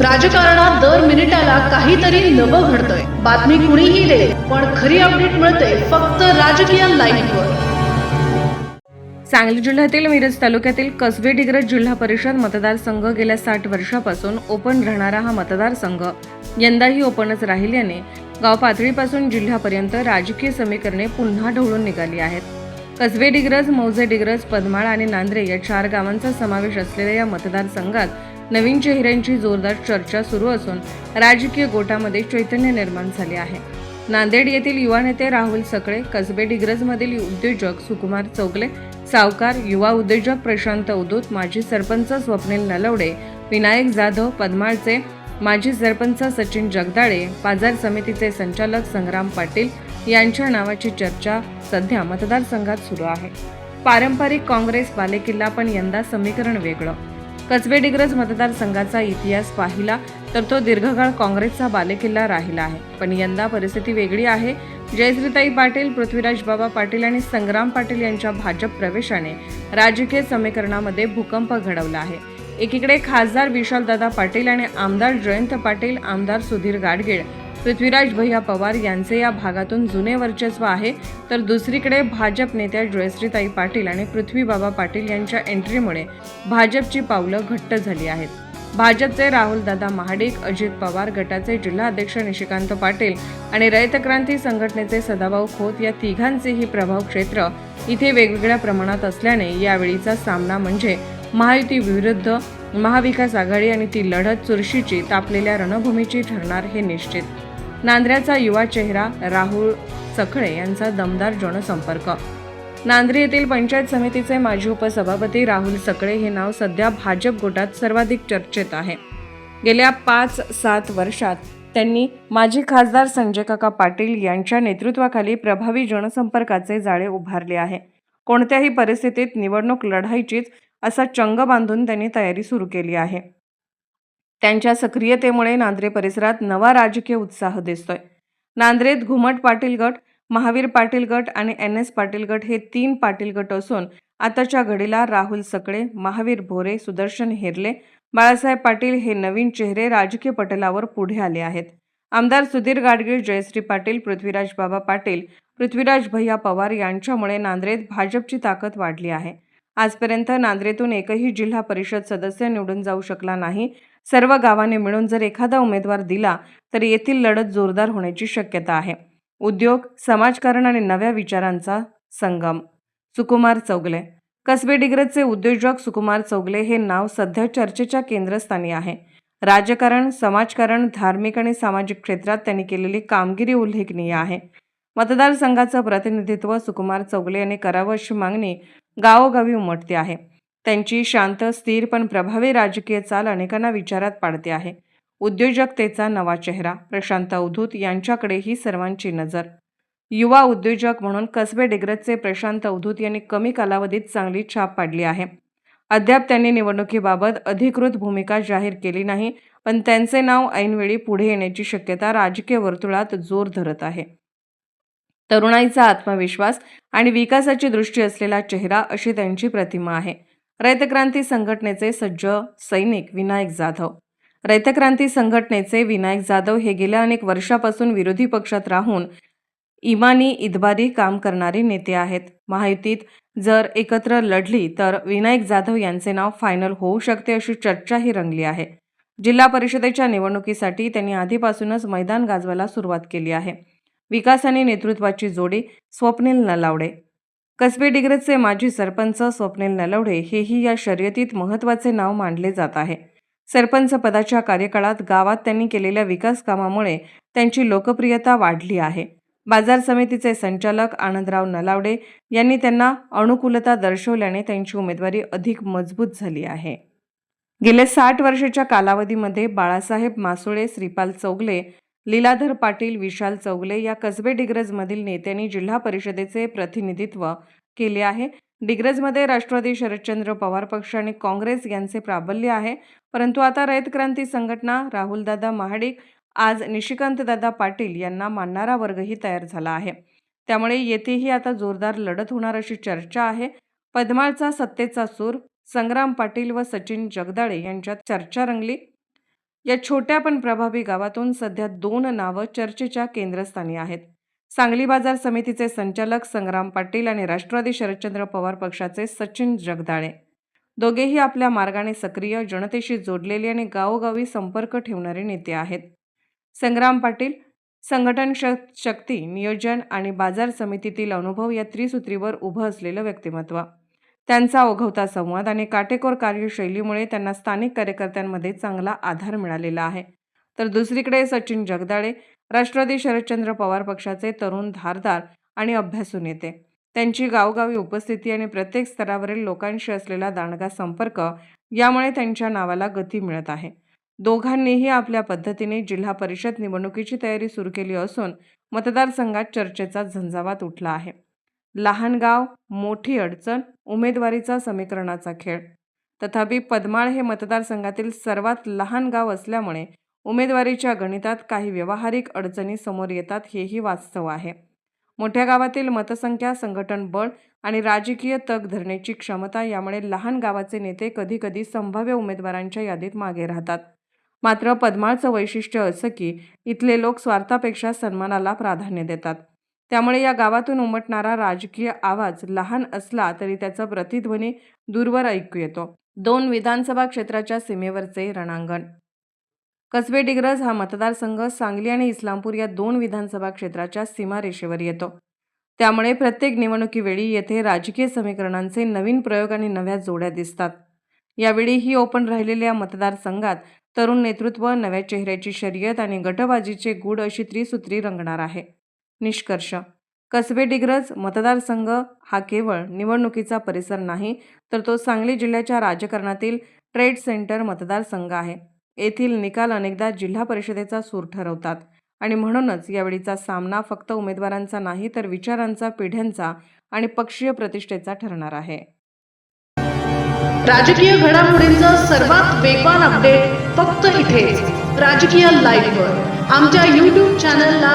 राजकारणात दर मिनिटाला काहीतरी नवं घडतंय. बातमी कुणीही दे पण खरी अपडेट मिळते फक्त राजकीय लाईव्हवर सांगली जिल्ह्यातील मिरज तालुक्यातील कसबे डिग्रज जिल्हा परिषद मतदारसंघ गेल्या साठ वर्षापासून ओपन राहणारा हा मतदारसंघ यंदाही ओपनच राहिल्याने गाव पातळीपासून जिल्ह्यापर्यंत राजकीय समीकरणे पुन्हा ढवळून निघाली आहेत. कसबे डिग्रज मौजे डिग्रज पदमाळ आणि नांद्रे या चार गावांचा समावेश असलेल्या या मतदारसंघात नवीन चेहऱ्यांची जोरदार चर्चा सुरू असून राजकीय गोटामध्ये चैतन्य निर्माण झाले आहे. नांदेड येथील युवा नेते राहुल सकळे कसबे डिग्रजमधील उद्योजक सुकुमार चौगले सावकार युवा उद्योजक प्रशांत उदूत माजी सरपंच स्वप्नील नलवडे विनायक जाधव पदमाळचे माजी सरपंच सचिन जगदाळे बाजार समितीचे संचालक संग्राम पाटील यांच्या नावाची चर्चा सध्या मतदारसंघात सुरू आहे. पारंपरिक काँग्रेस बालेकिल्ला पण यंदा समीकरण वेगळं. कसबे डिग्रज मतदारसंघाचा इतिहास पाहिला तर तो दीर्घकाळ काँग्रेसचा बालेकिल्ला राहिला आहे. पण यंदा परिस्थिती वेगळी आहे. जयश्रीताई पाटील पृथ्वीराज बाबा पाटील आणि संग्राम पाटील यांच्या भाजप प्रवेशाने राजकीय समीकरणामध्ये भूकंप घडवला आहे. एकीकडे खासदार विशालदादा पाटील आणि आमदार जयंत पाटील आमदार सुधीर गाडगीळ. पृथ्वीराज भैया पवार यांचे या भागातून जुने वर्चस्व आहे. तर दुसरीकडे भाजप नेत्या जयश्रीताई पाटील आणि पृथ्वीबाबा पाटील यांच्या एंट्रीमुळे भाजपची पावलं घट्ट झाली आहेत. भाजपचे राहुलदादा महाडिक अजित पवार गटाचे जिल्हाध्यक्ष निशिकांत पाटील आणि रयत क्रांती संघटनेचे सदाभाऊ खोत या तिघांचेही प्रभाव क्षेत्र इथे वेगवेगळ्या प्रमाणात असल्याने यावेळीचा सामना म्हणजे महायुती विरुद्ध महाविकास आघाडी आणि ती लढत चुरशीची तापलेल्या रणभूमीची ठरणार हे निश्चित. नांद्र्याचा युवा चेहरा राहुल सखळे यांचा दमदार जनसंपर्क. नांद्रे येथील पंचायत समितीचे माजी उपसभापती राहुल सकळे हे नाव सध्या भाजप गोटात सर्वाधिक चर्चेत आहे. गेल्या पाच सात वर्षात त्यांनी माजी खासदार संजय काका पाटील यांच्या नेतृत्वाखाली प्रभावी जनसंपर्काचे जाळे उभारले आहे. कोणत्याही परिस्थितीत निवडणूक लढायचीच असा चंग बांधून त्यांनी तयारी सुरू केली आहे. त्यांच्या सक्रियतेमुळे नांद्रे परिसरात नवा राजकीय उत्साह दिसतोय. नांद्रेत घुमट पाटील गट महावीर पाटील गट आणि एन एस पाटील गट हे तीन पाटील गट असून आताच्या घडीला राहुल सकळे महावीर भोरे सुदर्शन हिरले बाळासाहेब पाटील हे नवीन चेहरे राजकीय पटलावर पुढे आले आहेत. आमदार सुधीर गाडगीळ जयश्री पाटील पृथ्वीराज बाबा पाटील पृथ्वीराज भैया पवार यांच्यामुळे नांद्रेत भाजपची ताकद वाढली आहे. आजपर्यंत नांद्रेतून एकही जिल्हा परिषद सदस्य निवडून जाऊ शकला नाही. सर्व गावाने मिळून जर एखादा उमेदवार दिला तर येथील लढत जोरदार होण्याची शक्यता आहे. उद्योग समाजकारण आणि नव्या विचारांचा संगम. सुकुमार चौगले. कसबे डिग्रजचे उद्योजक सुकुमार चौगले हे नाव सध्या चर्चेच्या केंद्रस्थानी आहे. राजकारण समाजकारण धार्मिक आणि सामाजिक क्षेत्रात त्यांनी केलेली कामगिरी उल्लेखनीय आहे. मतदारसंघाचं प्रतिनिधित्व सुकुमार चौगले यांनी करावं अशी मागणी गावोगावी उमटते आहे. त्यांची शांत स्थिर पण प्रभावी राजकीय चाल अनेकांना विचारात पाडते आहे. उद्योजकतेचा नवा चेहरा प्रशांत अवधूत यांच्याकडेही सर्वांची नजर. युवा उद्योजक म्हणून कसबे डिग्रजचे प्रशांत अवधूत यांनी कमी कालावधीत चांगली छाप पाडली आहे. अद्याप त्यांनी निवडणुकीबाबत अधिकृत भूमिका जाहीर केली नाही पण त्यांचे नाव ऐनवेळी पुढे येण्याची शक्यता राजकीय वर्तुळात जोर धरत आहे. तरुणाईचा आत्मविश्वास आणि विकासाची दृष्टी असलेला चेहरा अशी त्यांची प्रतिमा आहे. रयतक्रांती संघटनेचे सज्ज सैनिक विनायक जाधव. रयतक्रांती संघटनेचे विनायक जाधव हे गेल्या अनेक वर्षापासून विरोधी पक्षात राहून इमानी इदबारी काम करणारे नेते आहेत. महायुतीत जर एकत्र लढली तर विनायक जाधव यांचे नाव फायनल होऊ शकते अशी चर्चाही रंगली आहे. जिल्हा परिषदेच्या निवडणुकीसाठी त्यांनी आधीपासूनच मैदान गाजवायला सुरुवात केली आहे. विकास आणि नेतृत्वाची जोडी स्वप्नील नलावडे. कसबे डिग्रजचे माजी सरपंच स्वप्नील नलवडे हेही या शर्यतीत महत्त्वाचे नाव मानले जात आहे. सरपंच पदाच्या कार्यकाळात गावात त्यांनी केलेल्या विकास कामामुळे त्यांची लोकप्रियता वाढली आहे. बाजार समितीचे संचालक आनंदराव नलावडे यांनी त्यांना अनुकूलता दर्शवल्याने त्यांची उमेदवारी अधिक मजबूत झाली आहे. गेल्या साठ वर्षाच्या कालावधीमध्ये बाळासाहेब मासुळे श्रीपाल चौगले लीलाधर पाटील विशाल चौगले या कसबे डिग्रजमधील नेत्यांनी जिल्हा परिषदेचे प्रतिनिधित्व केले आहे. डिग्रजमध्ये राष्ट्रवादी शरदचंद्र पवार पक्ष आणि काँग्रेस यांचे प्राबल्य आहे. परंतु आता रयत क्रांती संघटना राहुलदादा महाडिक आज निशिकांतदादा पाटील यांना मानणारा वर्गही तयार झाला आहे. त्यामुळे येथेही आता जोरदार लढत होणार अशी चर्चा आहे. पद्माळचा सत्तेचा सूर संग्राम पाटील व सचिन जगदाळे यांच्यात चर्चा रंगली. या छोट्या पण प्रभावी गावातून सध्या दोन नावं चर्चेच्या केंद्रस्थानी आहेत. सांगली बाजार समितीचे संचालक संग्राम पाटील आणि राष्ट्रवादी शरदचंद्र पवार पक्षाचे सचिन जगदाळे. दोघेही आपल्या मार्गाने सक्रिय जनतेशी जोडलेले आणि गावोगावी संपर्क ठेवणारे नेते आहेत. संग्राम पाटील संघटन श शक्ती नियोजन आणि बाजार समितीतील अनुभव या त्रिसूत्रीवर उभं असलेलं व्यक्तिमत्व. त्यांचा ओघवता संवाद आणि काटेकोर कार्यशैलीमुळे त्यांना स्थानिक कार्यकर्त्यांमध्ये चांगला आधार मिळालेला आहे. तर दुसरीकडे सचिन जगदाळे राष्ट्रवादी शरदचंद्र पवार पक्षाचे तरुण धारदार आणि अभ्यासू नेते. त्यांची गावगावी उपस्थिती आणि प्रत्येक स्तरावरील लोकांशी असलेला दांडगा संपर्क यामुळे त्यांच्या नावाला गती मिळत आहे. दोघांनीही आपल्या पद्धतीने जिल्हा परिषद निवडणुकीची तयारी सुरू केली असून मतदारसंघात चर्चेचा झंझावात उठला आहे. लहान गाव मोठी अडचण उमेदवारीचा समीकरणाचा खेळ. तथापि पदमाळ हे मतदारसंघातील सर्वात लहान गाव असल्यामुळे उमेदवारीच्या गणितात काही व्यावहारिक अडचणी समोर येतात हेही वास्तव आहे. मोठ्या गावातील मतसंख्या संघटन बळ आणि राजकीय तग धरण्याची क्षमता यामुळे लहान गावाचे नेते कधीकधी संभाव्य उमेदवारांच्या यादीत मागे राहतात. मात्र पद्माळचं वैशिष्ट्य असं की इथले लोक स्वार्थापेक्षा सन्मानाला प्राधान्य देतात. त्यामुळे या गावातून उमटणारा राजकीय आवाज लहान असला तरी त्याचा प्रतिध्वनी दूरवर ऐकू येतो. दोन विधानसभा क्षेत्राच्या सीमेवरचे रणांगण. कसबे डिग्रज हा मतदारसंघ सांगली आणि इस्लामपूर या दोन विधानसभा क्षेत्राच्या सीमारेषेवर येतो. त्यामुळे प्रत्येक निवडणुकीवेळी येथे राजकीय समीकरणांचे नवीन प्रयोग आणि नव्या जोड्या दिसतात. यावेळी ही ओपन राहिलेल्या मतदारसंघात तरुण नेतृत्व नव्या चेहऱ्याची शर्यत आणि गटबाजीचे गूढ अशी त्रिसूत्री रंगणार आहे. निष्कर्ष. कसबे डिग्रज मतदारसंघ हा केवळ निवडणुकीचा परिसर नाही तर तो सांगली जिल्ह्याच्या राजकारणातील ट्रेड सेंटर मतदारसंघ आहे. येथील निकाल अनेकदा जिल्हा परिषदेचा सूर ठरवतात आणि म्हणूनच यावेळीचा सामना फक्त उमेदवारांचा नाही तर विचारांचा पिढ्यांचा आणि पक्षीय प्रतिष्ठेचा ठरणार आहे. राजकीय घडामोडींचा सर्वात वेगवान अपडेट फक्त इथे राजकीय लाईव्ह आमच्या यूट्यूब चॅनलला